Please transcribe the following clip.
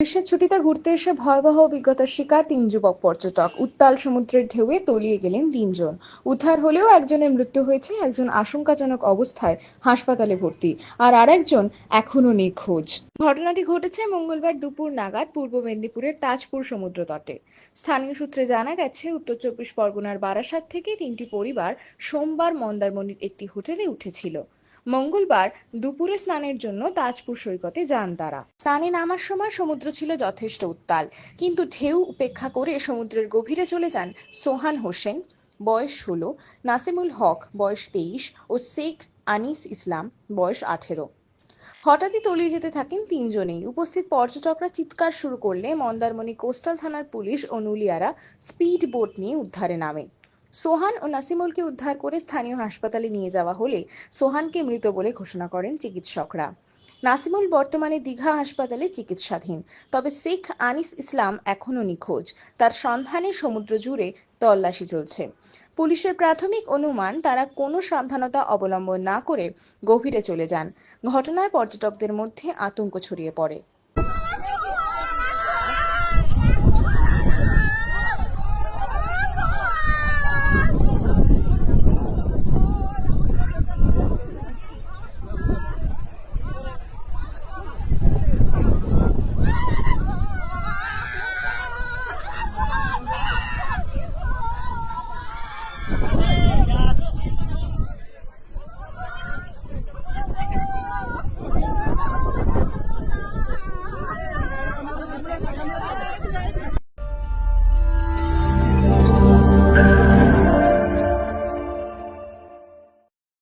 গ্রীষ্মের ছুটিতে ঘুরতে এসে ভয়াবহ অভিজ্ঞতার শিকার তিন যুবক পর্যটক। উত্তাল সমুদ্রের ঢেউয়ে তলিয়ে গেলেন তিনজন। উদ্ধার হলেও একজনের মৃত্যু হয়েছে, একজন আশঙ্কাজনক অবস্থায় হাসপাতালে ভর্তি, আর আরেকজন এখনও নিখোঁজ। ঘটনাটি ঘটেছে মঙ্গলবার দুপুর নাগাদ পূর্ব মেদিনীপুরের তাজপুর সমুদ্র তটে। স্থানীয় সূত্রে জানা গেছে, উত্তর চব্বিশ পরগনার বারাসাত থেকে তিনটি পরিবার সোমবার মন্দারমণির একটি হোটেলে উঠেছিল। মঙ্গলবার দুপুরে স্নানের জন্য তাজপুর সৈকতে যান তারা। স্নানে নামার সময় সমুদ্র ছিল যথেষ্ট উত্তাল, কিন্তু ঢেউ উপেক্ষা করে সমুদ্রের গভীরে চলে যান সোহান হোসেন, বয়স ষোলো, নাসিমুল হক, বয়স তেইশ ও শেখ আনিস ইসলাম, বয়স আঠেরো। হঠাৎই তলিয়ে যেতে থাকেন তিনজনেই। উপস্থিত পর্যটকরা চিৎকার শুরু করলে মন্দারমণি কোস্টাল থানার পুলিশ ও নুলিয়ারা স্পিড বোট নিয়ে উদ্ধারে নামে। সোহান ও নাসিমুলকে উদ্ধার করে স্থানীয় হাসপাতালে নিয়ে যাওয়া হলে সোহানকে মৃত বলে ঘোষণা করেন চিকিৎসকরা। নাসিমুল বর্তমানে দীঘা হাসপাতালে চিকিৎসাধীন, তবে শেখ আনিস ইসলাম এখনও নিখোঁজ। তার সন্ধানে সমুদ্র জুড়ে তল্লাশি চলছে। পুলিশের প্রাথমিক অনুমান, তারা কোনো সাবধানতা অবলম্বন না করে গভীরে চলে যান। ঘটনায় পর্যটকদের মধ্যে আতঙ্ক ছড়িয়ে পড়ে।